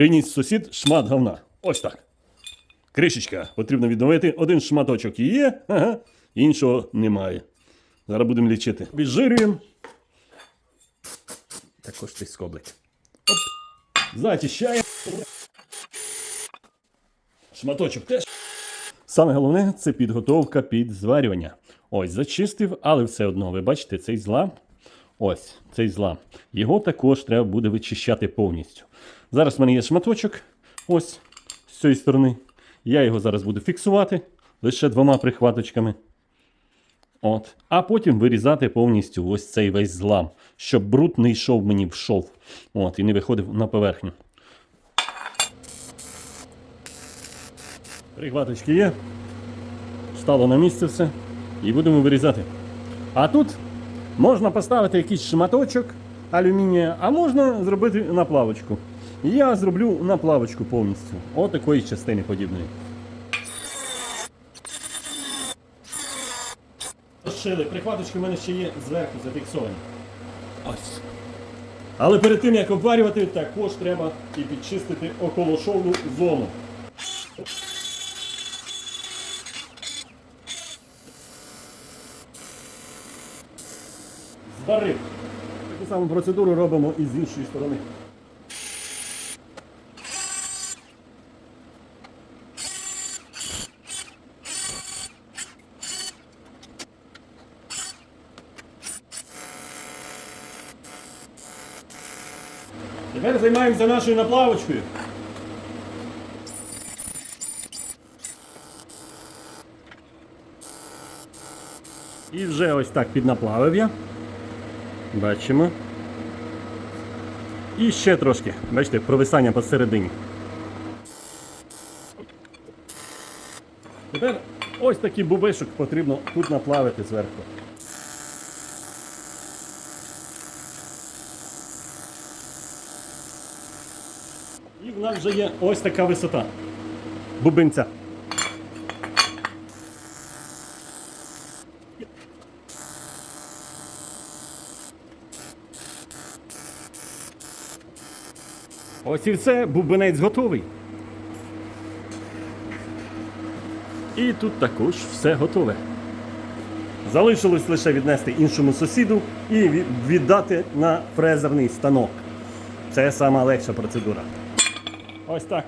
Приніс сусід шмат говна. Ось так. Кришечка потрібно відновити. Один шматочок є, ага, іншого немає. Зараз будемо лічити. Віджирюємо. Також цей скоблик. Оп. Зачищаємо. Шматочок теж. Саме головне це підготовка під зварювання. Ось, зачистив, але все одно, ви бачите, цей злам. Ось цей злам. Його також треба буде вичищати повністю. Зараз в мене є шматочок. Ось з цієї сторони. Я його зараз буду фіксувати лише двома прихваточками. От. А потім вирізати повністю ось цей весь злам, щоб бруд не йшов мені в шов. От, і не виходив на поверхню. Прихваточки є. Стало на місце все. І будемо вирізати. А тут можна поставити якийсь шматочок алюмінія, а можна зробити наплавочку. Я зроблю наплавочку повністю. Отакої частини подібної. Розшили. Прихваточки в мене ще є зверху зафіксовані. Ось. Але перед тим як обварювати, також треба і підчистити околошовну зону. Зварив. Таку саму процедуру робимо і з іншої сторони. Тепер займаємося нашою наплавочкою. І вже ось так піднаплавив я. Бачимо. І ще трошки. Бачите, провисання посередині. Тепер ось такий бубишок потрібно тут наплавити зверху. І в нас вже є ось така висота. Бубинця. Ось і все, бубенець готовий. І тут також все готове. Залишилось лише віднести іншому сусіду і віддати на фрезерний станок. Це сама легша процедура. Ось так.